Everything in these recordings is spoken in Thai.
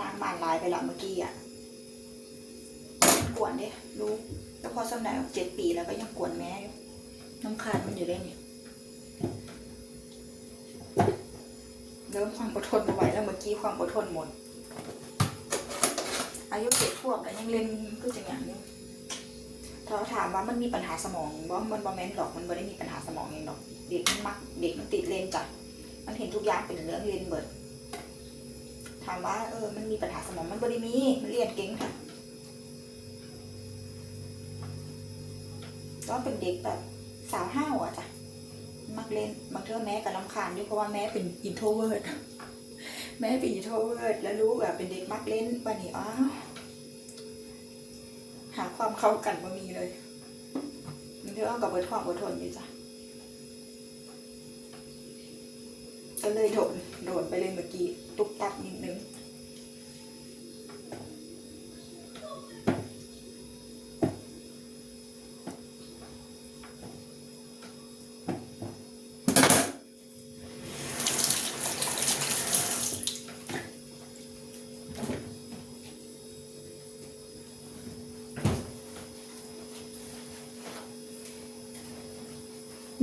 นางมานลายไปละเมื่อกี้อะกวนเด้รู้แล้วพอสำนักเจ็ดปีแล้วก็ยังกวนแม่อยู่น้ำคาญมันอยู่ได้เนี่ยเริ่มความอดทนไม่ไหวแล้วเมื่อกี้ความอดทนหมด อายุเจ็ดขวบแล้วยังเล่นก็จะอย่างนี้ถ้าถามว่ามันมีปัญหาสมองว่ามันบอแมนหรอกมันไม่ได้มีปัญหาสมองเองหรอกเด็กมันมักเด็กมันติดเล่นจ้ะมันเห็นทุกอย่างเป็นเรื่องเล่นเบิด ถามว่าเออมันมีปัญหาสมองมันไม่ได้มีมันเรียนเก่งค่ะก็เป็นเด็กแบบสาวห้าวอะจ้ะมักเล่นบางเทื่อแม่กับลำคาญด้วยเพราะว่าแม่เป็นอินโทรเวิร์ดแม่เป็นอินโทรเวิร์ดแล้วรู้แบบเป็นเด็กมักเล่นวันนี้อ้าวหาความเข้ากันบ่มีเลยมันเทื่อกับเบิร์ดความอดทนอยู่จ้ะ ก็เลยโดนโดนไปเลยเมื่อกี้ ตุกตักนิดนึง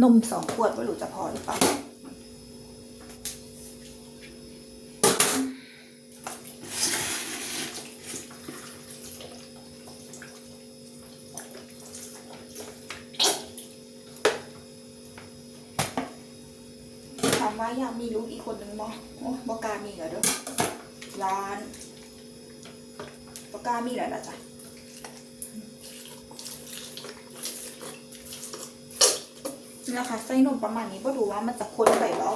นมสองขวดไม่รู้จะพอหรือเปล่า ว่าอยากมีลูกอีกคนนึงบ่โอ้บ่กล้ามีเหรอเด้อร้านบ่กล้ามีเหรอล่ะจ้ะนี่แหละค่ะใส่นมประมาณนี้บ่ดูว่ามันจะคนไปบ่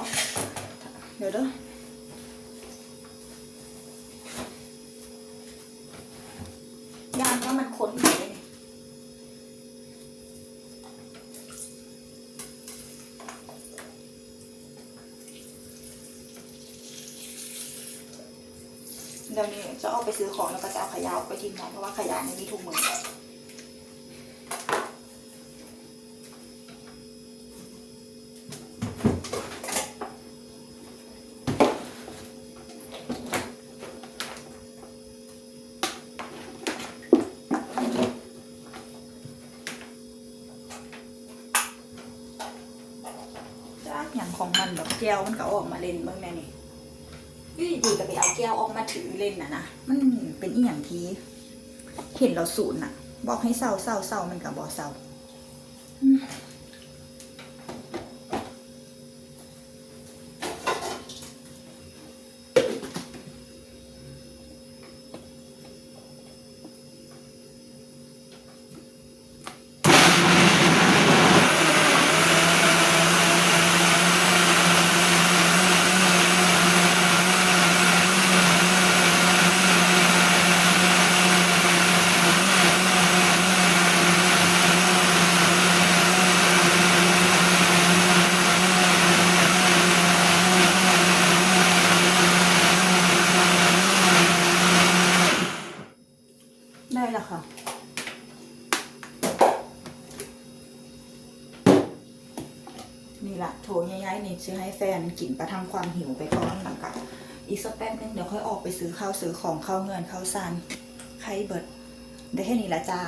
เดี๋ยวเด้อยานว่ามันคนไป เดี๋ยวนี้จะเอาไปซื้อของแล้วก็จะเอาขยะออกไปทิ้งนะเพราะว่าขยะมันมีถุงมือจ้าอย่างของมันแบบแก้วมันก็ออกมาเล่นบ้างแน่นี่ ยูดีๆก็ไปเอาแก้วออกมาถือเล่นนะนะมันเป็นอีหยังที่เห็นเราสูนย์น่ะบอกให้เศร้าเศร้าเศร้ามันกับบอเศร้า ละค่ะ นี่ละโถย้ายๆนี่ซื้อให้แฟนกินประทังความหิวไปก่อนหลังกับอีกสักแป๊บนึงเดี๋ยวค่อยออกไปซื้อข้าวซื้อของเข้าวเงินข้าวซันไข่เบิดได้แค่นี้ละจ้า